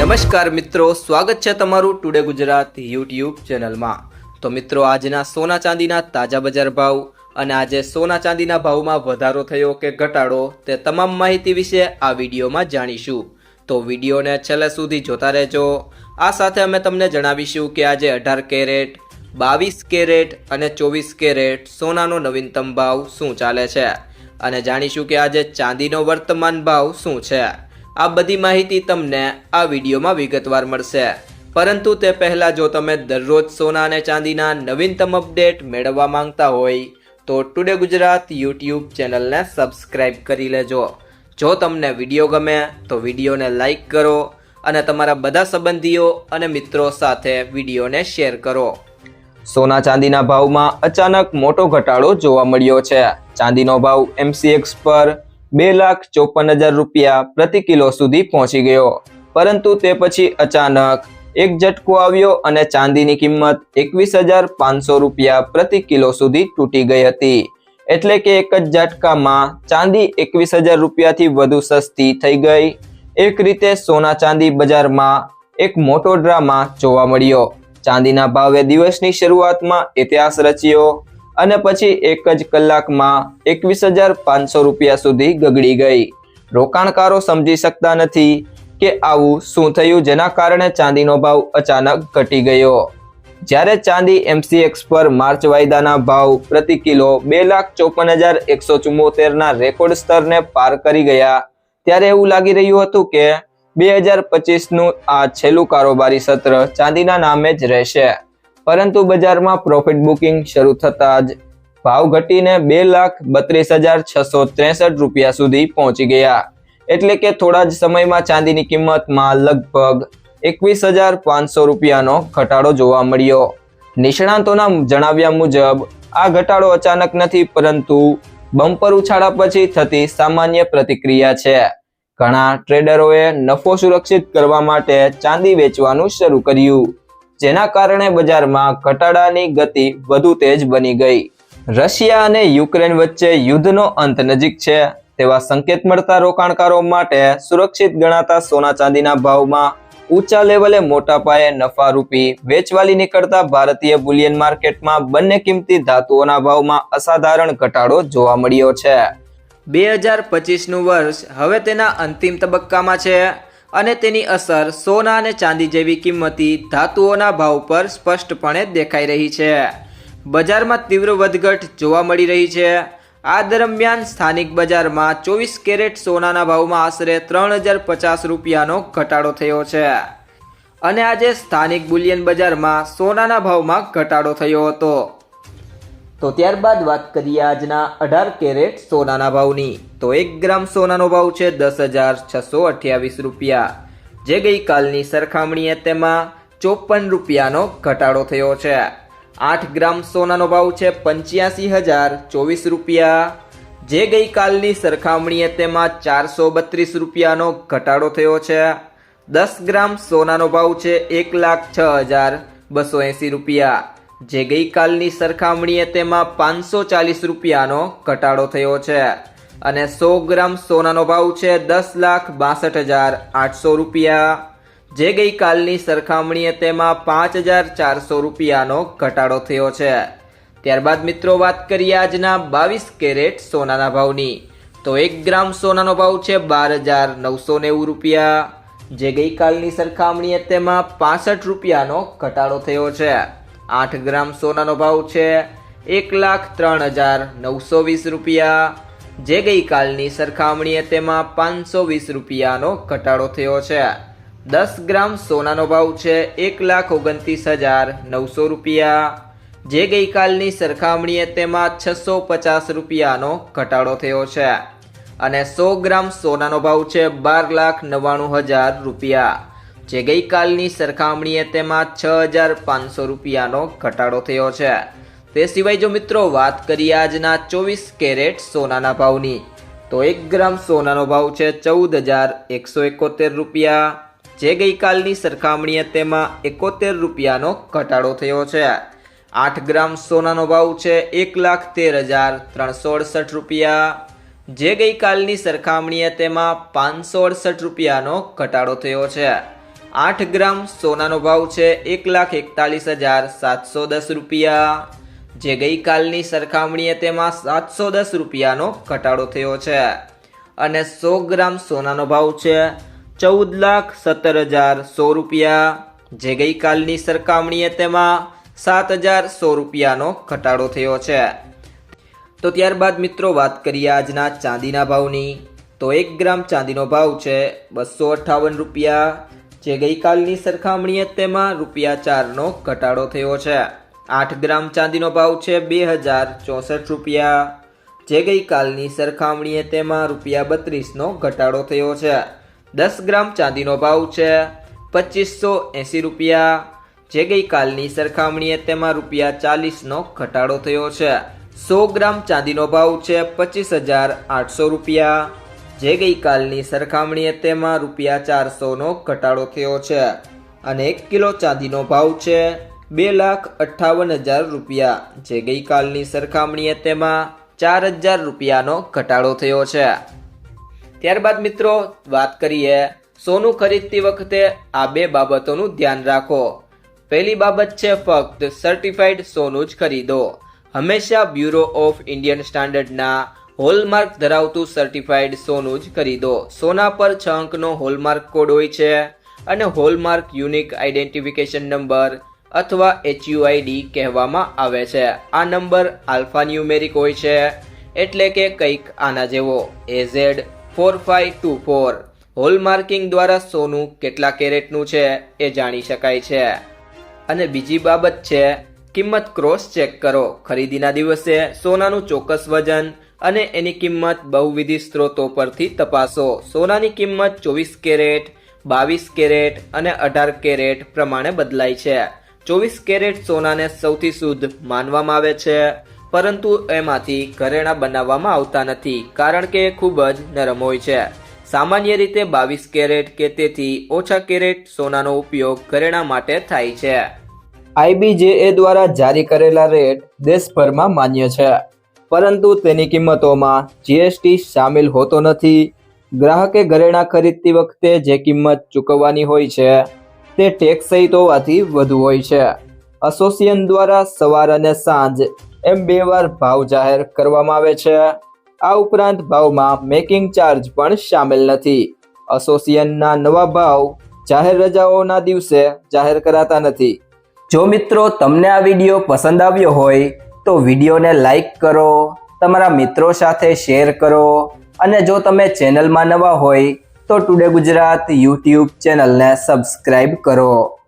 નમસ્કાર મિત્રો, સ્વાગત છે તમારું ટુડે ગુજરાત યુટ્યુબ ચેનલમાં. તો મિત્રો, આજના સોના ચાંદીના તાજા બજાર ભાવ અને આજે સોના ચાંદીના ભાવમાં વધારો થયો કે ઘટાડો તે તમામ માહિતી વિશે આ વિડીયોમાં જાણીશું. તો વિડીયોને છેલ્લે સુધી જોતા રહેજો. આ સાથે અમે તમને જણાવીશું કે આજે અઢાર કેરેટ, બાવીસ કેરેટ અને ચોવીસ કેરેટ સોનાનો નવીનતમ ભાવ શું ચાલે છે? અને જાણીશું કે આજે ચાંદીનો વર્તમાન ભાવ શું છે? આ બધી માહિતી તમને આ વિડીયોમાં વિગતવાર મળશે. પરંતુ તે પહેલાં જો તમે દરરોજ સોના અને ચાંદીના નવીનતમ અપડેટ મેળવવા માંગતા હોય, તો ટુડે ગુજરાત યુટ્યુબ ચેનલને સબસ્ક્રાઇબ કરી લેજો. જો તમને વીડિયો ગમે, તો વિડીયોને લાઈક કરો અને તમારા બધા સંબંધીઓ અને મિત્રો સાથે વિડીયોને શેર કરો. સોના ચાંદીના ભાવમાં અચાનક મોટો ઘટાડો જોવા મળ્યો છે. ચાંદીનો ભાવ એમસીએક્સ પર બે લાખ ચોપન હજાર રૂપિયા પ્રતિ કિલો સુધી પહોંચી ગયો. પરંતુ તે પછી અચાનક એક ઝટકો આવ્યો અને ચાંદીની કિંમત એકવીસ હજાર પાંચસો રૂપિયા પ્રતિ કિલો સુધી તૂટી ગઈ હતી. એટલે કે એક જ ઝટકામાં ચાંદી એકવીસ હજાર રૂપિયાથી વધુ સસ્તી થઈ ગઈ. એક રીતે સોના ચાંદી બજારમાં એક મોટો ડ્રામા જોવા મળ્યો. ચાંદીના ભાવે દિવસની શરૂઆતમાં ઇતિહાસ રચ્યો. અને પછી એક જ કલાકમાં એકવીસ હજાર પાંચસો રૂપિયા સુધી ગગડી ગઈ. રોકાણકારો સમજી શકતા નથી કે આવું શું થયું જેના કારણે ચાંદીનો ભાવ અચાનક ઘટી ગયો. જ્યારે ચાંદી એમસીએક્સ પર માર્ચ વાયદાના ભાવ પ્રતિ કિલો બે લાખ ચોપન હજાર એકસો ચુમ્મોતેરના રેકોર્ડ સ્તરને પાર કરી ગયા, ત્યારે એવું લાગી રહ્યું હતું કે બે હજાર પચીસનું આ છેલ્લું કારોબારી સત્ર ચાંદીના નામે જ રહેશે. પરંતુ બજારમાં પ્રોફિટ બુકિંગ શરૂ થતાં જ ભાવ ઘટીને બે લાખ બત્રીસ હજાર છસો ત્રેસઠ રૂપિયા સુધી પહોંચી ગયા. એટલે કે થોડા જ સમયમાં ચાંદીની કિંમતમાં લગભગ એકવીસ હજાર પાંચસો રૂપિયાનો ઘટાડો જોવા મળ્યો. નિષ્ણાંતોના જણાવ્યા મુજબ, આ ઘટાડો અચાનક નથી, પરંતુ બમ્પર ઉછાળા પછી થતી સામાન્ય પ્રતિક્રિયા છે. ઘણા ટ્રેડરોએ નફો સુરક્ષિત કરવા માટે ચાંદી વેચવાનું શરૂ કર્યું. જેના કારણે બજારમાં ઘટાડાની ગતિ વધુ તેજ બની ગઈ. રશિયા અને યુક્રેન વચ્ચે યુદ્ધનો અંત નજીક છે. તેવા સંકેત મળતા રોકાણકારો માટે સુરક્ષિત ગણાતા સોના ચાંદીના ભાવમાં ઊંચા લેવલે મોટા પાયે નફારૂપી વેચવાલી નીકળતા ભારતીય બુલિયન માર્કેટમાં બંને કિંમતી ધાતુઓના ભાવમાં અસાધારણ ઘટાડો જોવા મળ્યો છે. બે હજાર પચીસનું વર્ષ હવે તેના અંતિમ તબક્કામાં છે. અને તેની અસર સોના અને ચાંદી જેવી કિંમતી ધાતુઓના ભાવ પર સ્પષ્ટપણે દેખાઈ રહી છે. બજારમાં તીવ્ર વધઘટ જોવા મળી રહી છે. આ દરમિયાન સ્થાનિક બજારમાં ચોવીસ કેરેટ સોનાના ભાવમાં આશરે ત્રણ હજાર પચાસ રૂપિયાનો ઘટાડો થયો છે. અને આજે સ્થાનિક બુલિયન બજારમાં સોનાના ભાવમાં ઘટાડો થયો હતો. તો ત્યારબાદ વાત કરીએ આજના અઢાર કેરેટ સોનાના ભાવની. તો એક ગ્રામ સોનાનો ભાવ છે દસ હજાર છસો અઠ્યાવીસ રૂપિયા. જે ગઈકાલની સરખામણીએ તેમાં ચોપન રૂપિયાનો ઘટાડો થયો છે. આઠ ગ્રામ સોનાનો ભાવ છે પંચ્યાસી હજાર ચોવીસ રૂપિયા. જે ગઈકાલની સરખામણીએ તેમાં ચારસો બત્રીસ રૂપિયાનો ઘટાડો થયો છે. દસ ગ્રામ સોનાનો ભાવ છે એક લાખ છ હજાર બસો એંસી રૂપિયા. જે ગઈકાલની સરખામણીએ તેમાં પાંચસો ચાલીસ રૂપિયાનો ઘટાડો થયો છે. અને સો ગ્રામ સોનાનો ભાવ છે દસ લાખ બાસઠ હજાર આઠસો રૂપિયા. જે ગઈકાલની સરખામણીએ તેમાં પાંચ હજાર ચારસો રૂપિયાનો ઘટાડો થયો છે. ત્યારબાદ મિત્રો વાત કરીએ આજના બાવીસ કેરેટ સોનાના ભાવની. તો એક ગ્રામ સોનાનો ભાવ છે બાર હજાર નવસો નેવું રૂપિયા. જે ગઈકાલની સરખામણીએ તેમાં પાસઠ રૂપિયાનો ઘટાડો થયો છે. આઠ ગ્રામ સોનાનો ભાવ છે. એક લાખ ત્રણ હજાર નવસો વીસ રૂપિયા. જે ગઈકાલની સરખામણીએ તેમાં પાંચસો વીસ રૂપિયાનો ઘટાડો થયો છે. દસ ગ્રામ સોનાનો ભાવ છે એક લાખ ઓગણત્રીસ હજાર નવસો રૂપિયા. જે ગઈકાલની સરખામણીએ તેમાં છસો પચાસ રૂપિયાનો ઘટાડો થયો છે. અને સો ગ્રામ સોનાનો ભાવ છે બાર લાખ નવ્વાણું હજાર રૂપિયા. જે ગઈકાલની સરખામણીએ તેમાં છ હજાર પાંચસો રૂપિયાનો ઘટાડો થયો છે. તે સિવાય જો મિત્રો વાત કરીએ આજના ચોવીસ કેરેટ સોનાના ભાવની, તો એક ગ્રામ સોનાનો ભાવ છે ચૌદ હજાર એકસો એકોતેર રૂપિયા. જે ગઈકાલની સરખામણીએ તેમાં એકોતેર રૂપિયાનો ઘટાડો થયો છે. આઠ ગ્રામ સોનાનો ભાવ છે એક લાખ તેર હજાર ત્રણસો અડસઠ રૂપિયા. જે ગઈકાલની સરખામણીએ તેમાં પાંચસો અડસઠ રૂપિયાનો ઘટાડો થયો છે. આઠ ગ્રામ સોનાનો ભાવ છે એક લાખ એકતાલીસ હજાર સાતસો દસ રૂપિયા. જે ગઈકાલની સરખામણીએ તેમાં સાતસો દસ રૂપિયાનો ઘટાડો થયો છે. અને સો ગ્રામ સોનાનો ભાવ છે ચૌદ લાખ સત્તર હજાર સો રૂપિયા. જે ગઈકાલની સરખામણીએ તેમાં સાત હજાર સો રૂપિયાનો ઘટાડો થયો છે. તો ત્યારબાદ મિત્રો વાત કરીએ આજના ચાંદીના ભાવની. તો એક ગ્રામ ચાંદીનો ભાવ છે બસો અઠ્ઠાવન રૂપિયા. જે ગઈકાલની સરખામણીએ તેમાં રૂપિયા ચારનો ઘટાડો થયો છે. આઠ ગ્રામ ચાંદીનો ભાવ છે બે હજાર ચોસઠ રૂપિયા. જે ગઈકાલની સરખામણીએ તેમાં રૂપિયા બત્રીસનો ઘટાડો થયો છે. દસ ગ્રામ ચાંદીનો ભાવ છે પચીસો એંસી રૂપિયા. જે ગઈકાલની સરખામણીએ તેમાં રૂપિયા ચાલીસનો ઘટાડો થયો છે. સો ગ્રામ ચાંદીનો ભાવ છે પચીસ હજાર આઠસો રૂપિયા. જે ગઈકાલની સરખામણીએ તેમાં રૂપિયા ચારસોનો ઘટાડો થયો છે અને એક કિલો ચાંદીનો ભાવ છે બે લાખ અઠ્ઠાવન હજાર રૂપિયા. જે ગઈકાલની સરખામણીએ તેમાં ચાર હજાર રૂપિયાનો ઘટાડો થયો છે. ત્યારબાદ મિત્રો, વાત કરીએ સોનું ખરીદતી વખતે આ બે બાબતોનું ધ્યાન રાખો. પહેલી બાબત છે, ફક્ત સર્ટિફાઈડ સોનું જ ખરીદો. હંમેશા બ્યુરો ઓફ ઇન્ડિયન સ્ટાન્ડર્ડના હોલમાર્ક ધરાવતું સર્ટિફાઈડ સોનું જ ખરીદો. સોના પર છ અંકનો હોલમાર્ક કોડ હોય છે અને હોલમાર્ક યુનિક આઈડેન્ટિફિકેશન નંબર અથવા એચયુઆઈડી કહેવામાં આવે છે. આ નંબર આલ્ફા ન્યુમેરિક હોય છે એટલે કે કંઈક આના જેવો. A Z four five two four hallmarking દ્વારા સોનું કેટલા કેરેટનું છે એ જાણી શકાય છે. અને બીજી બાબત છે, કિંમત ક્રોસ ચેક કરો. ખરીદીના દિવસે સોનાનું ચોક્કસ વજન અને એની કિંમત બહુવિધિ સ્ત્રોતો પરથી તપાસો. સોનાની કિંમત ચોવીસ કેરેટ, બાવીસ કેરેટ અને અઢાર કેરેટ પ્રમાણે બદલાય છે. ચોવીસ કેરેટ સોનાને સૌથી શુદ્ધ માનવામાં આવે છે, પરંતુ એમાંથી ઘરેણાં બનાવવામાં આવતા નથી, કારણ કે ખૂબ જ નરમ હોય છે. સામાન્ય રીતે બાવીસ કેરેટ કે તેથી ઓછા કેરેટ સોનાનો ઉપયોગ ઘરેણાં માટે થાય છે. આઈબીજેએ દ્વારા જારી કરેલા રેટ દેશભરમાં માન્ય છે. પરંતુ તેની કિંમતોમાં જીએસટી સામેલ હોતો નથી. ગ્રાહકે ઘરેણાં ખરીદતી વખતે જે કિંમત ચૂકવવાની હોય છે, તે ટેક્સ સહિત હોવાથી વધુ હોય છે. એસોસિએશન દ્વારા સવાર અને સાંજ એમ બે વાર ભાવ જાહેર કરવામાં આવે છે. આ ઉપરાંત ભાવમાં મેકિંગ ચાર્જ પણ સામેલ નથી. એસોસિએશનના નવા ભાવ જાહેર રજાઓના દિવસે જાહેર કરાતા નથી. જો મિત્રો તમને આ વીડિયો પસંદ આવ્યો હોય તો વિડીયોને લાઈક કરો, તમારા મિત્રો સાથે શેર કરો અને જો તમે ચેનલમાં નવા હોય તો ટુડે ગુજરાત યુટ્યુબ ચેનલને સબસ્ક્રાઈબ કરો.